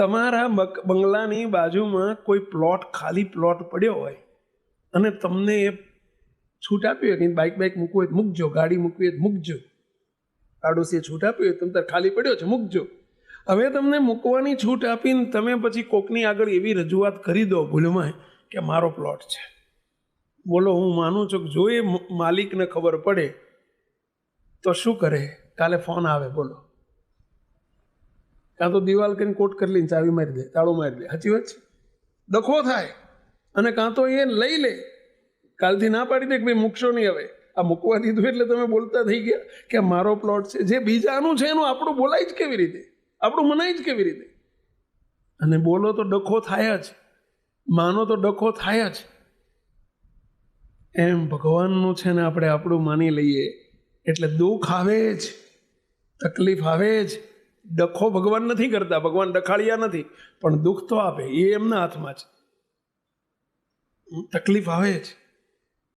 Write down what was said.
તમારા બંગલાની બાજુમાં કોઈ પ્લોટ ખાલી પ્લોટ પડ્યો હોય અને તમને એ છૂટ આપી હોય કે બાઇક બાઇક મૂકવું હોય મૂકજો, ગાડી મૂકવી હોય મૂકજો. પાડોશીએ છૂટ આપી હોય તમે તાર ખાલી પડ્યો છે, મૂકજો. હવે તમને મૂકવાની છૂટ આપીને તમે પછી કોકની આગળ એવી રજૂઆત કરી દો ભૂલમાં કે મારો પ્લોટ છે. બોલો, હું માનું છું કે જો એ માલિકને ખબર પડે તો શું કરે? કાલે ફોન આવે, બોલો. કાં તો દિવાલ કરીને કોટ કરી લઈને ચાવી મારી દે, તાળું મારી દે. સાચી વાત છે? ડખો થાય. અને કાં તો એ લઈ લે. કાલથી ના પાડી દે કે ભાઈ મૂકશો નહીં હવે. આ મૂકવા દીધું એટલે તમે બોલતા થઈ ગયા કે મારો પ્લોટ છે. જે બીજાનું છે એનું આપણું બોલાય જ કેવી રીતે? આપણું મનાય જ કેવી રીતે? અને બોલો તો ડખો થાય જ. માનો તો ડખો થાય જ. એમ ભગવાનનું છે ને આપણે આપણું માની લઈએ. એટલે દુઃખ આવે જ. તકલીફ આવે જ. ડખો ભગવાન નથી કરતા, ભગવાન ડખાળિયા નથી, પણ દુઃખ તો આપે, એ એમના હાથમાં છે. તકલીફ આવે જ.